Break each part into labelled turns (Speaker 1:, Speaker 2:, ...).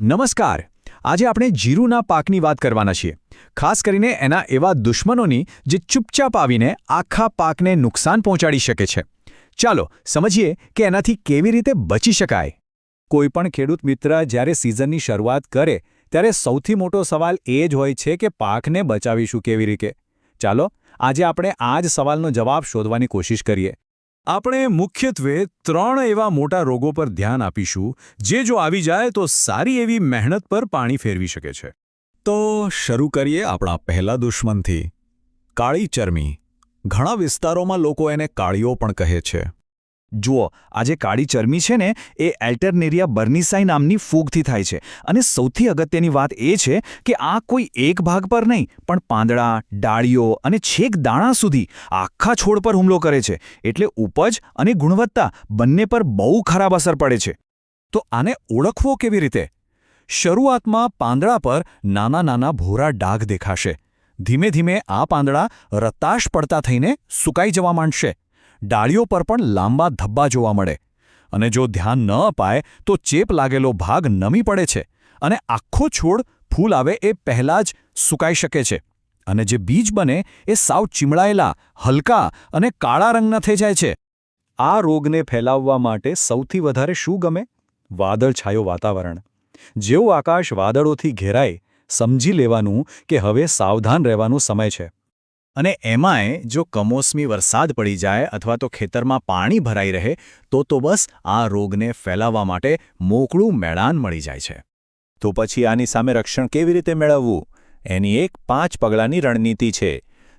Speaker 1: નમસ્કાર. આજે આપણે જીરુના પાકની વાત કરવાના છીએ. ખાસ કરીને એના એવા દુશ્મનોની જે ચૂપચાપ આવીને આખા પાકને નુકસાન પહોંચાડી શકે છે. ચાલો, સમજીએ કે એનાથી કેવી રીતે બચી શકાય.
Speaker 2: કોઈપણ ખેડૂત મિત્ર જ્યારે સિઝનની શરૂઆત કરે, ત્યારે સૌથી મોટો સવાલ એ જ હોય છે કે પાકને બચાવીશું કેવી રીતે? ચાલો, આજે આપણે આ જ સવાલનો જવાબ શોધવાની કોશિશ કરીએ. આપણે મુખ્યત્વે ત્રણ એવા મોટા રોગો પર ધ્યાન આપીશું, જે જો આવી જાય તો સારી એવી મહેનત પર પાણી ફેરવી શકે છે. તો શરૂ કરીએ આપણા પહેલા દુશ્મનથી. કાળી ચરમી. ઘણા વિસ્તારોમાં લોકો એને કાળીઓ પણ કહે છે.
Speaker 1: જુઓ આ જે કાળી ચરમી છે ને, એ એલ્ટરનેરિયા બર્નિસાઈ નામની ફૂગથી થાય છે. અને સૌથી અગત્યની વાત એ છે કે આ કોઈ એક ભાગ પર નહીં, પણ પાંદડા, ડાળીઓ અને છેક દાણા સુધી આખા છોડ પર હુમલો કરે છે. એટલે ઉપજ અને ગુણવત્તા બંને પર બહુ ખરાબ અસર પડે છે.
Speaker 2: તો આને ઓળખવો કેવી રીતે? શરૂઆતમાં પાંદડા પર નાના નાના ભૂરા ડાઘ દેખાશે. ધીમે ધીમે આ પાંદડા રતાશ પડતા થઈને સુકાઈ જવા માંડશે. ડાળીઓ પર પણ લાંબા ધબ્બા જોવા મળે. અને જો ધ્યાન ન અપાય, તો ચેપ લાગેલો ભાગ નમી પડે છે અને આખો છોડ ફૂલ આવે એ પહેલાં જ સુકાઈ શકે છે. અને જે બીજ બને એ સાવ ચીમળાયેલા, હલકા અને કાળા રંગના થઈ જાય છે. આ રોગને ફેલાવવા માટે સૌથી વધારે શું ગમે? વાદળછાયો વાતાવરણ. જેવું આકાશ વાદળોથી ઘેરાય, સમજી લેવાનું કે હવે સાવધાન રહેવાનો સમય છે. અને એમાંય જો કમોસમી વરસાદ પડી જાય અથવા તો ખેતરમાં પાણી ભરાઈ રહે, તો તો બસ આ રોગને ફેલાવવા માટે મોકળું મેળાન મળી જાય છે. તો પછી આની સામે રક્ષણ કેવી રીતે મેળવવું? એની એક પાંચ પગલાંની રણનીતિ છે.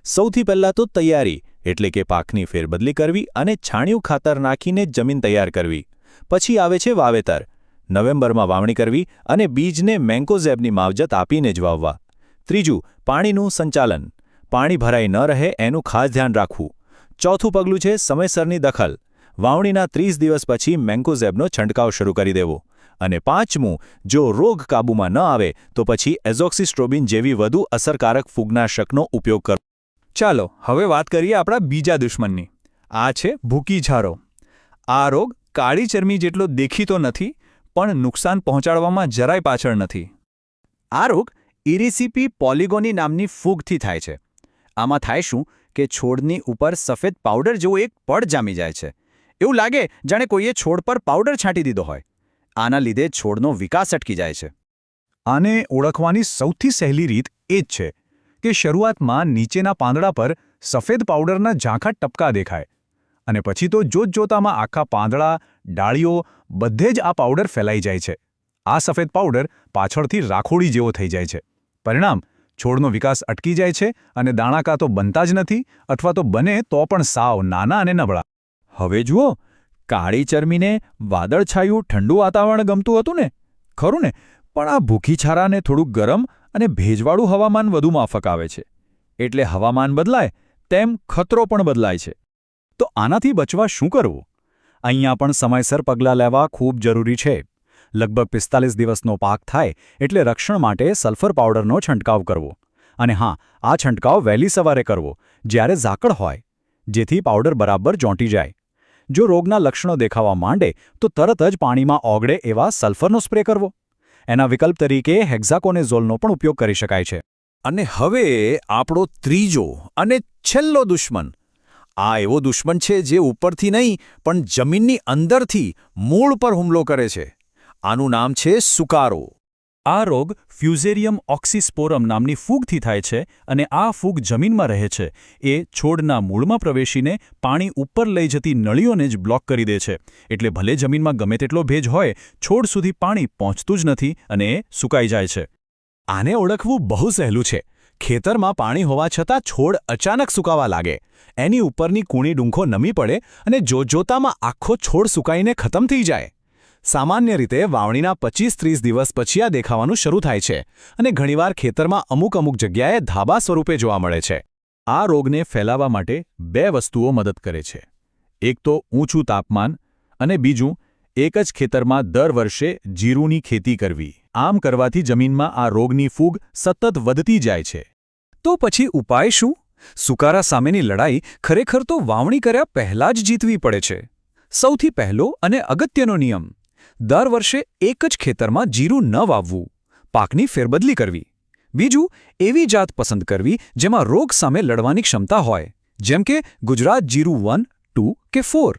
Speaker 2: સૌથી પહેલાં તો તૈયારી, એટલે કે પાકની ફેરબદલી કરવી અને છાણિયું ખાતર નાખીને જમીન તૈયાર કરવી. પછી આવે છે વાવેતર. નવેમ્બરમાં વાવણી કરવી અને બીજને મેન્કોઝેબની માવજત આપીને જ વાવવા. ત્રીજું, પાણીનું સંચાલન. પાણી ભરાઈ ન રહે એનું ખાસ ધ્યાન રાખવું. ચોથું પગલું છે સમયસરની દખલ. વાવણીના ત્રીસ દિવસ પછી મેન્કોઝેબનો છંટકાવ શરૂ કરી દેવો. અને પાંચમું, જો રોગ કાબૂમાં ન આવે, તો પછી એઝોક્સિસ્ટ્રોબિન જેવી વધુ અસરકારક ફૂગનાશકનો ઉપયોગ કરો ચાલો, હવે વાત કરીએ આપણા બીજા દુશ્મનની. આ છે ભૂકી ઝારો. આ રોગ કાળી ચરમી જેટલો દેખીતો નથી, પણ નુકસાન પહોંચાડવામાં જરાય પાછળ નથી.
Speaker 1: આ રોગ ઇરિસિપી પોલિગોની નામની ફૂગથી થાય છે. આમાં થાય શું કે છોડની ઉપર સફેદ પાવડર જેવો એક પડ જામી જાય છે. એવું લાગે જાણે કોઈએ છોડ પર પાવડર છાંટી દીધો હોય. આના લીધે છોડનો વિકાસ અટકી જાય છે.
Speaker 2: આને ઓળખવાની સૌથી સહેલી રીત એ જ છે કે શરૂઆતમાં નીચેના પાંદડા પર સફેદ પાવડરના ઝાંખા ટપકા દેખાય અને પછી તો જોતજોતામાં આખા પાંદડા, ડાળીઓ, બધે જ આ પાવડર ફેલાઈ જાય છે. આ સફેદ પાવડર પાછળથી રાખોડી જેવો થઈ જાય છે. પરિણામ છોડનો વિકાસ અટકી જાય છે અને દાણા કાં તો બનતા જ નથી અથવા તો બને તો પણ સાવ નાના અને નબળા. હવે જુઓ, કાળી ચરમીને વાદળછાયું ઠંડુ વાતાવરણ ગમતું હતું ને? ખરું ને? પણ આ ભૂખી છારાને થોડુંક ગરમ અને ભેજવાળું હવામાન વધુ માફક આવે છે. એટલે હવામાન બદલાય, તેમ ખતરો પણ બદલાય છે. તો આનાથી બચવા શું કરવું? અહીંયા પણ સમયસર પગલાં લેવા ખૂબ જરૂરી છે. લગભગ પિસ્તાલીસ દિવસનો પાક થાય એટલે રક્ષણ માટે સલ્ફર પાવડરનો છંટકાવ કરવો. અને હા, આ છંટકાવ વહેલી સવારે કરવો, જ્યારે ઝાકળ હોય, જેથી પાવડર બરાબર ચોંટી જાય. જો રોગના લક્ષણો દેખાવા માંડે, તો તરત જ પાણીમાં ઓગળે એવા સલ્ફરનો સ્પ્રે કરવો. એના વિકલ્પ તરીકે હેક્ઝાકોનેઝોલનો પણ ઉપયોગ કરી શકાય છે. અને હવે આપણો ત્રીજો અને છેલ્લો દુશ્મન. આ એવો દુશ્મન છે જે ઉપરથી નહીં, પણ જમીનની અંદરથી મૂળ પર હુમલો કરે છે. આનું નામ છે સુકારો. આ રોગ ફ્યુઝેરિયમ ઓક્સિસ્પોરમ નામની ફૂગથી થાય છે અને આ ફૂગ જમીનમાં રહે છે. એ છોડના મૂળમાં પ્રવેશીને પાણી ઉપર લઈ જતી નળીઓને જ બ્લોક કરી દે છે. એટલે ભલે જમીનમાં ગમે તેટલો ભેજ હોય, છોડ સુધી પાણી પહોંચતું જ નથી અને એ સુકાઈ જાય છે. આને ઓળખવું બહુ સહેલું છે. ખેતરમાં પાણી હોવા છતાં છોડ અચાનક સુકાવા લાગે. એની ઉપરની કૂણી ડુંખો નમી પડે અને જોતજોતામાં આખો છોડ સુકાઈને ખતમ થઈ જાય. સામાન્ય રીતે વાવણીના પચીસ ત્રીસ દિવસ પછી આ દેખાવાનું શરૂ થાય છે અને ઘણીવાર ખેતરમાં અમુક અમુક જગ્યાએ ધાબા સ્વરૂપે જોવા મળે છે. આ રોગને ફેલાવા માટે બે વસ્તુઓ મદદ કરે છે. એક તો ઊંચું તાપમાન અને બીજું એક જ ખેતરમાં દર વર્ષે જીરુની ખેતી કરવી. આમ કરવાથી જમીનમાં આ રોગની ફૂગ સતત વધતી જાય છે. તો પછી ઉપાય શું? સુકારા સામેની લડાઈ ખરેખર તો વાવણી કર્યા પહેલાં જ જીતવી પડે છે. સૌથી પહેલો અને અગત્યનો નિયમ.
Speaker 1: દર વર્ષે એક જ ખેતરમાં જીરું ન વાવવું. પાકની ફેરબદલી કરવી. બીજું, એવી જાત પસંદ કરવી જેમાં રોગ સામે લડવાની ક્ષમતા હોય. જેમ કે ગુજરાત જીરું વન, ટુ કે ફોર.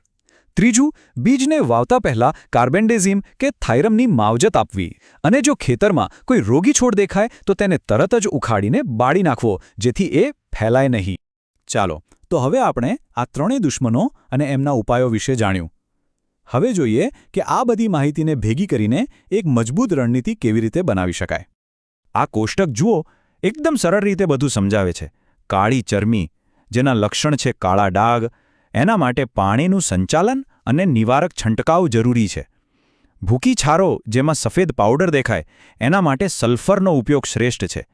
Speaker 1: ત્રીજું, બીજને વાવતા પહેલા કાર્બેન્ડેઝિમ કે થાઇરમની માવજત આપવી. અને જો ખેતરમાં કોઈ રોગી છોડ દેખાય, તો તેને તરત જ ઉખાડીને બાળી નાખવો, જેથી એ ફેલાય નહીં. ચાલો, તો હવે આપણે આ ત્રણેય દુશ્મનો અને એમના ઉપાયો વિશે જાણ્યું. હવે જોઈએ કે આ બધી માહિતીને ભેગી કરીને એક મજબૂત રણનીતિ કેવી રીતે બનાવી શકાય. આ કોષ્ટક જુઓ, એકદમ સરળ રીતે બધું સમજાવે છે. કાળી ચરમી, જેના લક્ષણ છે કાળા ડાઘ, એના માટે પાણીનું સંચાલન અને નિવારક છંટકાવ જરૂરી છે. ભૂકી છારો, જેમાં સફેદ પાવડર દેખાય, એના માટે સલ્ફરનો ઉપયોગ શ્રેષ્ઠ છે.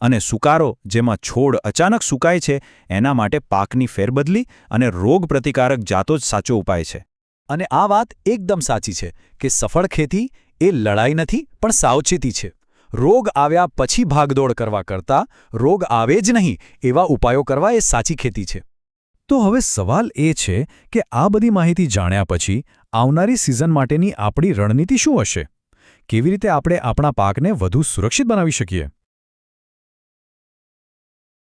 Speaker 1: અને સુકારો, જેમાં છોડ અચાનક સુકાય છે, એના માટે પાકની ફેરબદલી અને રોગ પ્રતિકારક જાતો જ સાચો ઉપાય છે. અને આ વાત એકદમ સાચી છે કે સફળ ખેતી એ લડાઈ નથી, પણ સાવચેતી છે. રોગ આવ્યા પછી ભાગદોડ કરવા કરતાં રોગ આવે જ નહીં એવા ઉપાયો કરવા એ સાચી ખેતી છે.
Speaker 2: તો હવે સવાલ એ છે કે આ બધી માહિતી જાણ્યા પછી આવનારી સિઝન માટેની આપણી રણનીતિ શું હશે? કેવી રીતે આપણે આપણા પાકને વધુ સુરક્ષિત બનાવી શકીએ?